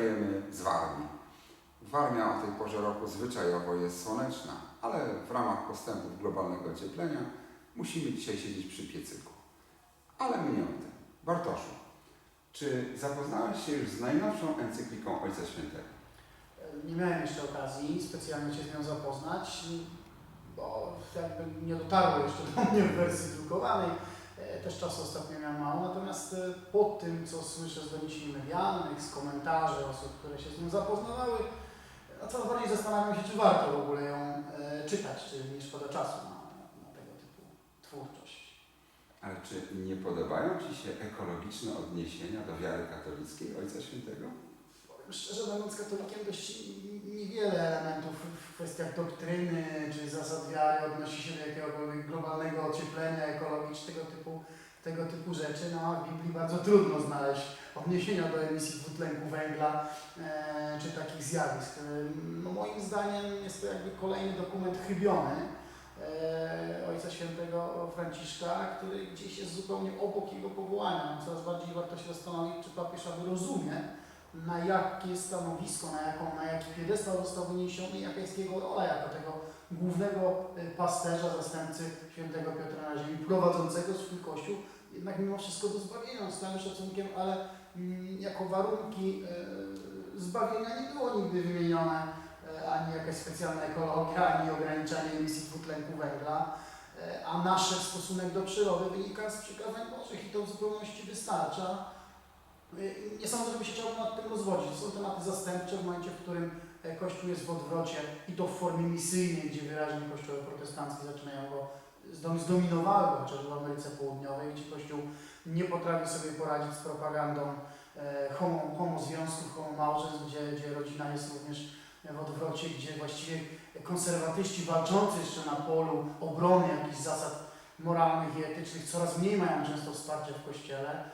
udajemy z Warmii. Warmia o tej porze roku zwyczajowo jest słoneczna, ale w ramach postępów globalnego ocieplenia musimy dzisiaj siedzieć przy piecyku. Ale my nie o tym. Bartoszu, czy zapoznałeś się już z najnowszą encykliką Ojca Świętego? Nie miałem jeszcze okazji specjalnie się z nią zapoznać, bo jakby nie dotarło jeszcze do mnie w wersji drukowanej. Też czasu ostatnio miałem mało, natomiast e, po tym, co słyszę z doniesień medialnych, z komentarzy osób, które się z nią zapoznawały, a coraz bardziej zastanawiam się, czy warto w ogóle ją e, czytać, czy nie szkoda czasu na, na tego typu twórczość. Ale czy nie podobają Ci się ekologiczne odniesienia do wiary katolickiej Ojca Świętego? Powiem Szczerze, będąc katolikiem, dość niewiele elementów w kwestiach doktryny czy zasad wiary odnosi się do jakiegokolwiek globalnego ocieplenia, ekologicznego typu, tego typu rzeczy. No, a w Biblii bardzo trudno znaleźć odniesienia do emisji dwutlenku węgla e, czy takich zjawisk. E, No, moim zdaniem jest to jakby kolejny dokument chybiony e, Ojca Świętego Franciszka, który gdzieś jest zupełnie obok jego powołania. Coraz bardziej warto się zastanowić, czy papież aby rozumie, na jakie stanowisko, na, jaką, na jaki piedestał został wyniesiony i jaka jest jego rola jako tego głównego y, pasterza, zastępcy świętego Piotra na ziemi, prowadzącego swój kościół, jednak mimo wszystko do zbawienia, z całym szacunkiem, ale mm, jako warunki y, zbawienia nie było nigdy wymienione y, ani jakaś specjalna ekologia, ani ograniczanie emisji dwutlenku węgla, a nasz stosunek do przyrody wynika z przykazań Bożych i to w zupełności wystarcza. Nie sądzę, żeby się trzeba nad tym rozwodzić. Są tematy zastępcze w momencie, w którym e, Kościół jest w odwrocie i to w formie misyjnej, gdzie wyraźnie kościoły protestanckie zaczynają go zdom- zdominowały, chociażby w Ameryce Południowej, gdzie Kościół nie potrafi sobie poradzić z propagandą e, homo, homo związków, homo małżeństw, gdzie, gdzie rodzina jest również w odwrocie, gdzie właściwie konserwatyści walczący jeszcze na polu obrony jakichś zasad moralnych i etycznych coraz mniej mają często wsparcia w Kościele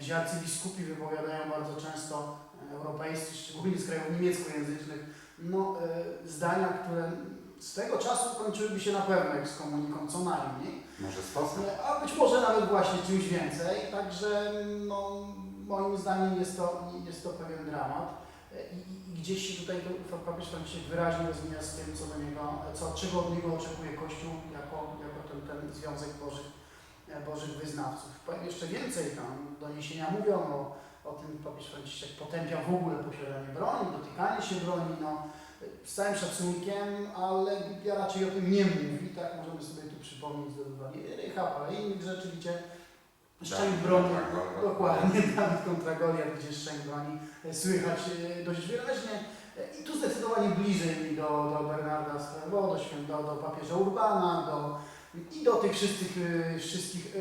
gdzie arcybiskupi wypowiadają bardzo często e, europejscy, szczególnie z krajów niemieckojęzycznych, no, e, zdania, które z tego czasu kończyłyby się na pewno ekskomuniką, co najmniej, Może sposób? E, a być może nawet właśnie czymś więcej, także no, moim zdaniem jest to, jest to pewien dramat. I, i- gdzieś się tutaj papież Franciszek wyraźnie rozmija z tym, co do niego, co, czego od niego oczekuje Kościół jako, jako ten, ten związek Bożych e, Bożych wyznawców. Powiem jeszcze więcej, tam doniesienia mówią o, o tym, papież Franciszek potępia w ogóle posiadanie broni, dotykanie się broni, no, z całym szacunkiem, ale Biblia raczej o tym nie mówi, tak, możemy sobie tu przypomnieć zdobywanie Rycha, ale innych rzeczy, gdzie szczęk Dawid broni, dokładnie, Dawid kontra Goliat, gdzie szczęk broni e, słychać e, dość wyraźnie. E, I tu zdecydowanie bliżej mi do, do Bernarda świę- do, do papieża Urbana, do, i do tych wszystkich, e, wszystkich e,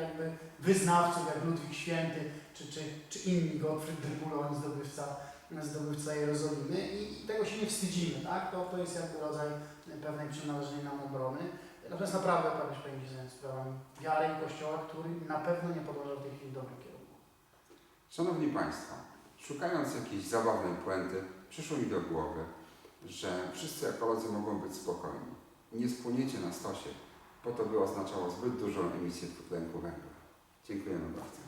jakby wyznawców, jak Ludwik Święty, czy, czy, czy inni, Gottfried de Boulogne, zdobywca, zdobywca Jerozolimy i, i tego się nie wstydzimy, tak? To, to jest jakby rodzaj pewnej przynależnej nam obrony. Natomiast naprawdę powinien się zająć sprawami wiary i Kościoła, który na pewno nie podąża w tej chwili dobrym kierunku. Szanowni Państwo, szukając jakiejś zabawnej puenty, przyszło mi do głowy, że wszyscy ekolodzy mogą być spokojni. Nie spłoniecie na stosie, bo to by oznaczało zbyt dużą emisję dwutlenku węgla. Dziękujemy bardzo.